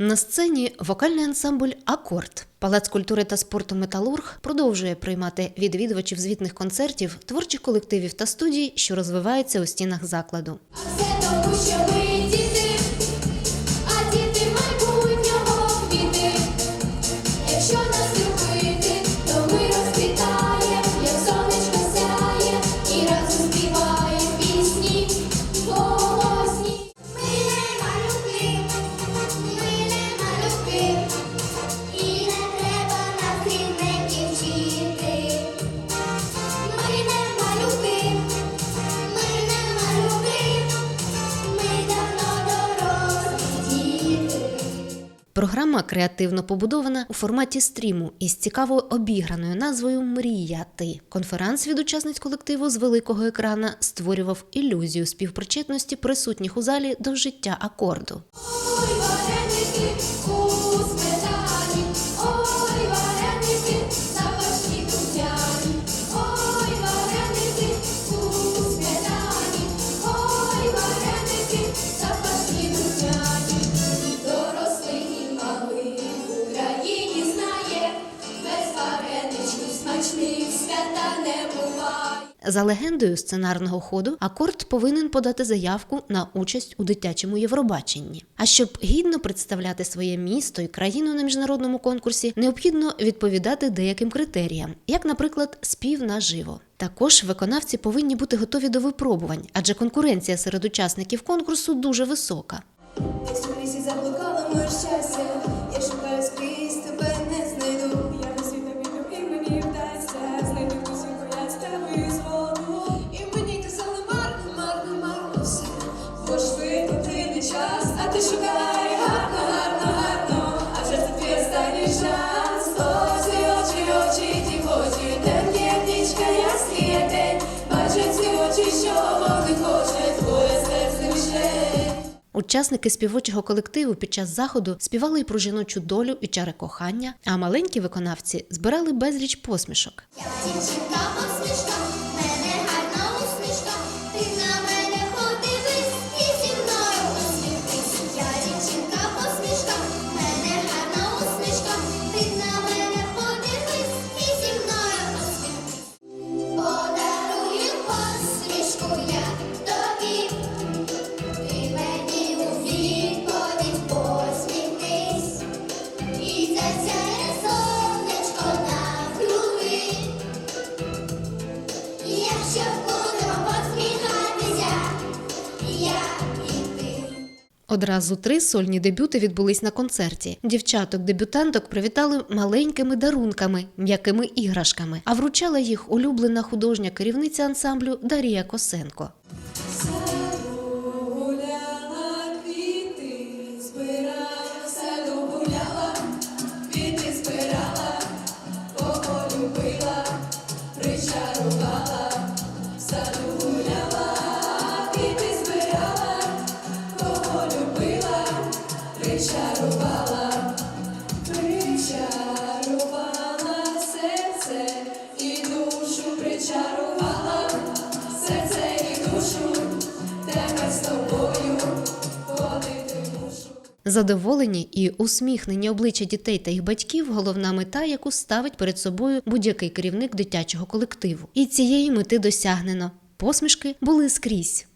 На сцені вокальний ансамбль Акорд. Палац культури та спорту Металург продовжує приймати відвідувачів звітних концертів, творчих колективів та студій, що розвиваються у стінах закладу. Це тому, що Програма креативно побудована у форматі стріму із цікаво обіграною назвою Мріяти. Конференц від учасниць колективу з великого екрана створював ілюзію співпричетності присутніх у залі до життя акорду. За легендою сценарного ходу, акорд повинен подати заявку на участь у дитячому Євробаченні. А щоб гідно представляти своє місто і країну на міжнародному конкурсі, необхідно відповідати деяким критеріям, як, наприклад, спів наживо. Також виконавці повинні бути готові до випробувань, адже конкуренція серед учасників конкурсу дуже висока. Десь заблукало моє щастя, очі, що вони хочуть, твоє серце мішень. Учасники співочого колективу під час заходу співали і про жіночу долю і чари кохання, а маленькі виконавці збирали безліч посмішок. Я дівчинка посмішка, Одразу три сольні дебюти відбулись на концерті. Дівчаток-дебютанток привітали маленькими дарунками, м'якими іграшками, а вручала їх улюблена художня керівниця ансамблю Дарія Косенко. Задоволені і усміхнені обличчя дітей та їх батьків головна мета, яку ставить перед собою будь-який керівник дитячого колективу. І цієї мети досягнено. Посмішки були скрізь.